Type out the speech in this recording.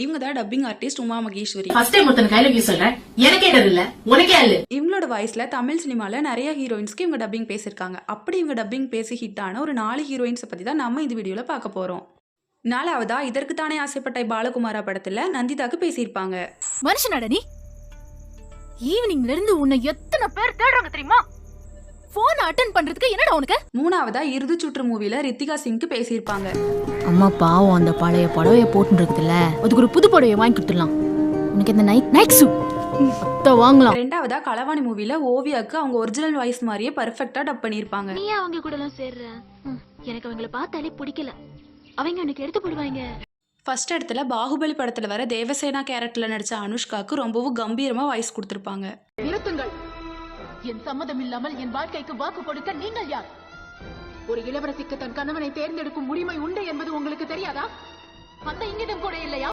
இவங்க தான் dubbing artist Uma Maheswari. First time ஒருத்தன் கையில யூஸ் சொல்றேன். எனக்கே இல்ல உனக்கே அல்ல இவங்களோட வாய்ஸ்ல தமிழ் சினிமால நிறைய ஹீரோயின்ஸ்க்கு இவங்க டப்பிங் பேசியிருக்காங்க. அப்படி இவங்க டப்பிங் பேசி ஹிட் ஆன ஒரு நாலு ஹீரோயின்ஸை பத்தி தான் நம்ம இந்த வீடியோல பார்க்க போறோம். நாலாவதா இதற்கு தானே ஆசைப்பட்ட பாலகுமாரா படத்துல நந்திதாக்கு பேசியிருப்பாங்க. மனுஷனாடா நீ ஈவினிங்ல இருந்து உன்னை எத்தனை பேர் தேடுறாங்க தெரியுமா? அட்டன் பண்றதுக்கு என்னடா உனக்கு? மூணாவதா இறுதி சுற்று மூவில ரித்திகா சிங்க்கு பேசியிருப்பாங்க. அம்மா பாவம் அந்த பழைய புடவைய போட்டுன்னு இருக்குதுல்ல அதுக்கு ஒரு புது புடவைய வாங்கி கொடுத்துடலாம். உனக்கு இந்த நைட் நைட் சூட் வாங்கலாம். ரெண்டாவதா களவாணி மூவில ஓவியாக்கு அவங்க ஒரிஜினல் வாய்ஸ் மாதிரியே பர்ஃபெக்டா டப் பண்ணியிருப்பாங்க. நீ ஏன் அவங்க கூட எல்லாம் சேர்ற எனக்கு அவங்கள பார்த்தாலே பிடிக்கல. அவங்க எனக்கு எடுத்து போடுவாங்க. ஃபர்ஸ்ட் இடத்துல பாகுபலி படத்துல வர தேவசேனா கேரக்டர்ல நடிச்ச அனுஷ்காக்கு ரொம்பவும் கம்பீரமா வாய்ஸ் கொடுத்திருப்பாங்க. நிறுத்துங்கள். என் சம்மதம் இல்லாமல் என் வாழ்க்கைக்கு வாக்கு கொடுக்க நீங்கள் யார்? ஒரு இளவரசிக்கு தன் கணவனை தேர்ந்தெடுக்கும் உரிமை உண்டு என்பது உங்களுக்கு தெரியாதா? அந்த இங்கிதம் கூட இல்லையா?